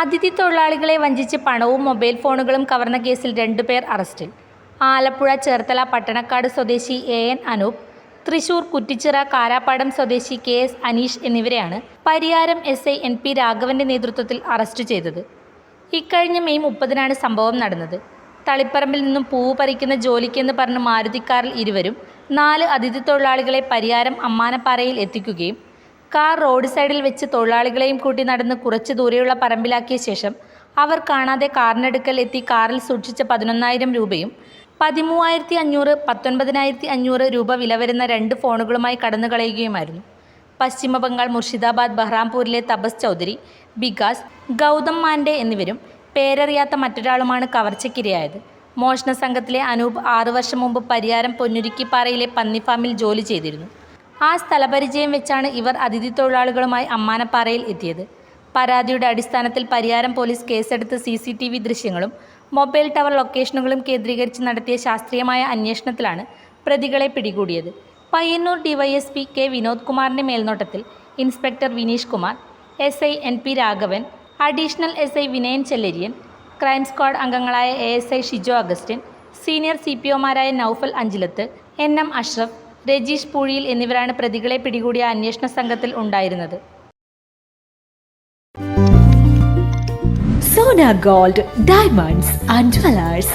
അതിഥി തൊഴിലാളികളെ വഞ്ചിച്ച് പണവും മൊബൈൽ ഫോണുകളും കവർന്ന കേസിൽ രണ്ടുപേർ അറസ്റ്റിൽ. ആലപ്പുഴ ചേർത്തല പട്ടണക്കാട് സ്വദേശി എ എൻ അനൂപ് തൃശൂർ കുറ്റിച്ചിറ കാരാപ്പാടം സ്വദേശി കെ എസ് അനീഷ് എന്നിവരെയാണ് Pariyaram S I N P രാഘവന്റെ നേതൃത്വത്തിൽ അറസ്റ്റ് ചെയ്തത്. ഇക്കഴിഞ്ഞ മെയ് മുപ്പതിനാണ് സംഭവം നടന്നത്. തളിപ്പറമ്പിൽ നിന്നും പൂവ് പറിക്കുന്ന ജോലിക്കെന്ന് പറഞ്ഞ് മാരുതിക്കാറിൽ ഇരുവരും നാല് അതിഥി തൊഴിലാളികളെ പരിയാരം അമ്മാനപ്പാറയിൽ എത്തിക്കുകയും കാർ റോഡ് സൈഡിൽ വെച്ച് തൊഴിലാളികളെയും കൂട്ടി നടന്ന് കുറച്ച് ദൂരെയുള്ള പറമ്പിലാക്കിയ ശേഷം അവർ കാണാതെ കാറിനടുക്കൽ എത്തി കാറിൽ സൂക്ഷിച്ച പതിനൊന്നായിരം രൂപയും പതിമൂവായിരത്തി അഞ്ഞൂറ് പത്തൊൻപതിനായിരത്തി അഞ്ഞൂറ് രൂപ വില വരുന്ന രണ്ട് ഫോണുകളുമായി കടന്നു കളയുകയുമായിരുന്നു. പശ്ചിമ ബംഗാൾ മുർഷിദാബാദ് ബഹ്റാംപൂരിലെ തപസ് ചൗധരി ബികാസ് ഗൗതം മാൻഡെ എന്നിവരും പേരറിയാത്ത മറ്റൊരാളുമാണ് കവർച്ചയ്ക്കിരയായത്. മോഷണ സംഘത്തിലെ അനൂപ് ആറു വർഷം മുമ്പ് പരിയാരം പൊന്നുരുക്കിപ്പാറയിലെ പന്നിഫാമിൽ ജോലി ചെയ്തിരുന്നു. ആ സ്ഥലപരിചയം വെച്ചാണ് ഇവർ അതിഥി തൊഴിലാളികളുമായി അമ്മാനപ്പാറയിൽ എത്തിയത്. പരാതിയുടെ അടിസ്ഥാനത്തിൽ പരിയാരം പോലീസ് കേസെടുത്ത് സി സി ടി വി ദൃശ്യങ്ങളും മൊബൈൽ ടവർ ലൊക്കേഷനുകളും കേന്ദ്രീകരിച്ച് നടത്തിയ ശാസ്ത്രീയമായ അന്വേഷണത്തിലാണ് പ്രതികളെ പിടികൂടിയത്. പയ്യന്നൂർ ഡിവൈഎസ്പി കെ വിനോദ് കുമാറിന്റെ മേൽനോട്ടത്തിൽ inspector Vineesh Kumar S I N P Raghavan additional S I Vinayan Chellariyan crime squad അംഗങ്ങളായ A S I Shijo Augustine senior C P ഒമാരായ Noufal Anchilath N M Ashraf Rajeesh Poozhiyil എന്നിവരാണ് പ്രതികളെ പിടികൂടിയ അന്വേഷണ സംഘത്തിൽ ഉണ്ടായിരുന്നത്. Sona gold diamonds and jewellers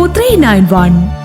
three nine one